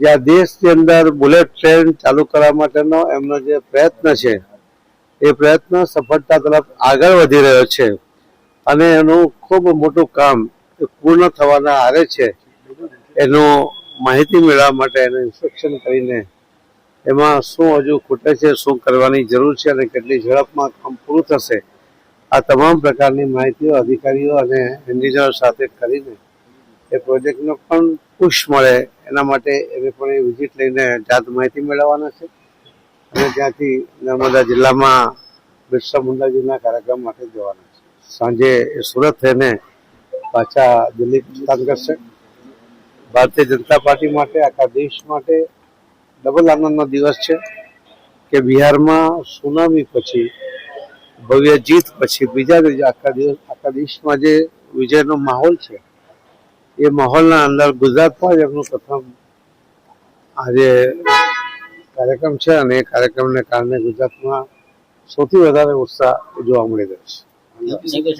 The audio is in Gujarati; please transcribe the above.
જે આ દેશની અંદર બુલેટ ટ્રેન ચાલુ કરવા માટેનો એમનો જે પ્રયત્ન છે, એ પ્રયત્ન સફળતા તરફ આગળ વધી રહ્યો છે. અને એનું ખૂબ મોટું કામ પૂર્ણ થવાના આરે છે. એનું માહિતી મેળવવા માટે એને ઇન્સ્પેક્શન કરીને એમાં શું હજુ ખૂટે છે, શું કરવાની જરૂર છે અને કેટલી ઝડપમાં કામ પૂરું થશે, આ તમામ પ્રકારની માહિતીઓ અધિકારીઓ અને એન્જિનિયરો સાથે કરીને એ પ્રોજેક્ટનો પણ પુશ મળે એના માટે એને પણ એ વિઝિટ લઈને જાત માહિતી મેળવવાના છે. અને ત્યાંથી નર્મદા જિલ્લામાં બિરસા મુંડાજીના કાર્યક્રમ માટે જવાના છે. સાંજે એ સુરત થઈને પાછા દિલ્હી પ્રસ્થાન કરશે. ભારતીય જનતા પાર્ટી માટે, આખા દેશ માટે ડબલ આનંદનો દિવસ છે કે બિહારમાં સુનામી પછી, ભવ્ય જીત પછી બીજા આખા દિવસ, આખા દેશમાં જે વિજયનો માહોલ છે એ માહોલના અંદર ગુજરાતમાં ભાજપનું પ્રથમ આજે કાર્યક્રમ છે અને એ કાર્યક્રમને કારણે ગુજરાતમાં સૌથી વધારે ઉત્સાહ જોવા મળી રહ્યો છે.